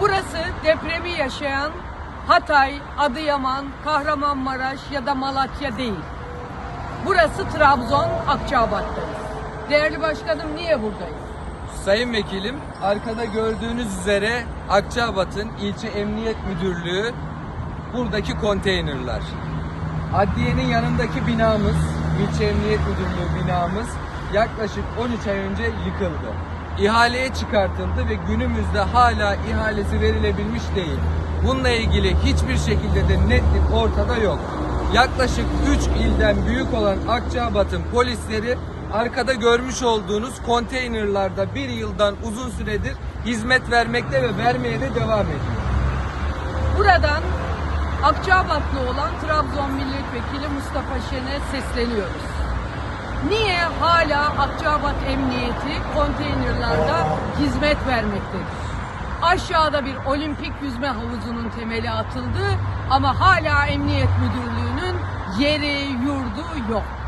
Burası depremi yaşayan Hatay, Adıyaman, Kahramanmaraş ya da Malatya değil. Burası Trabzon, Akçabat'tayız. Değerli başkanım niye buradayız? Sayın Vekilim, arkada gördüğünüz üzere Akçabat'ın ilçe emniyet müdürlüğü buradaki konteynerler. Adliyenin yanındaki binamız, ilçe emniyet müdürlüğü binamız yaklaşık 13 ay önce yıkıldı. İhaleye çıkartıldı ve günümüzde hala ihalesi verilebilmiş değil. Bununla ilgili hiçbir şekilde de netlik ortada yok. Yaklaşık 3 ilden büyük olan Akçabat'ın polisleri arkada görmüş olduğunuz konteynerlarda bir yıldan uzun süredir hizmet vermekte ve vermeye de devam ediyor. Buradan Akçabatlı olan Trabzon Milletvekili Mustafa Şen'e sesleniyoruz. Niye hala Akçabat Emniyeti konteynerlarda hizmet vermektedir? Aşağıda bir olimpik yüzme havuzunun temeli atıldı ama hala Emniyet Müdürlüğü'nün yeri, yurdu yok.